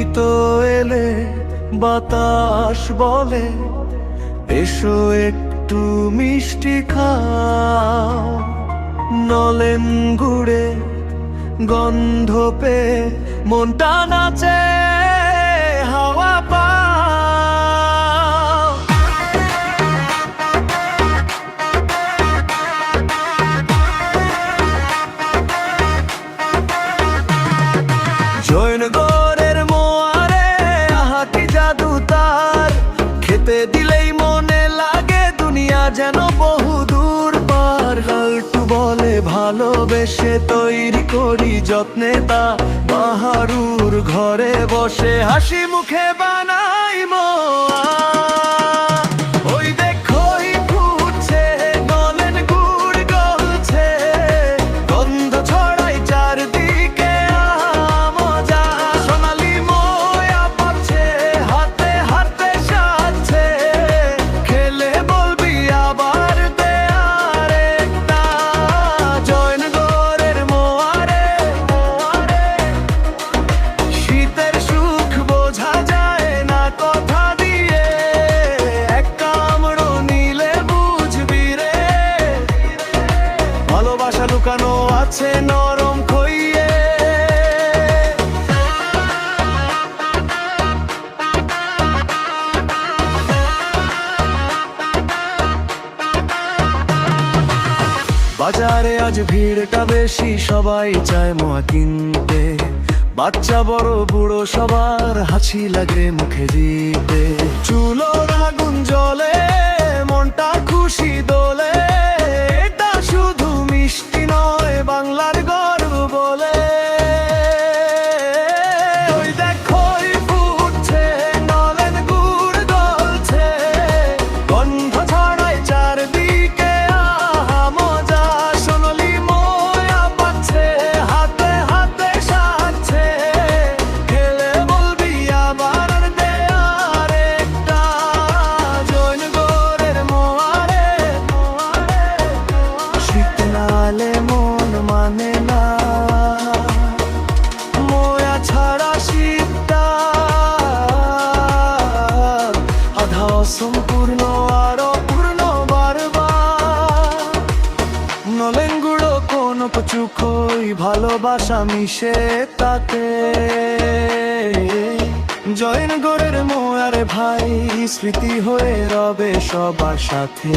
শীত এলে বাতাস বলে এসো একটু মিষ্টি খাও। নলেন গুড়ে গন্ধ পেয়ে মনটা নাচে। যেন বহু দূর পার লালটু বলে ভালোবেসে তৈরি করি যত্নে তা। বাহারুর ঘরে বসে হাসি মুখে বানাই মোয়া। আছে নরম খইয়ে। বাজারে আজ ভিড়টা বেশি, সবাই চায় মোয়া কিনতে। বাচ্চা, বড়, বুড়ো, সবার হাসি লাগে মুখে দিতে। চুলোর বাংলার ভালোবাসা মিশে তাতে। জয়েন গোরের মোয়ারে ভাই স্মৃতি হয়ে রবে সবার সাথে।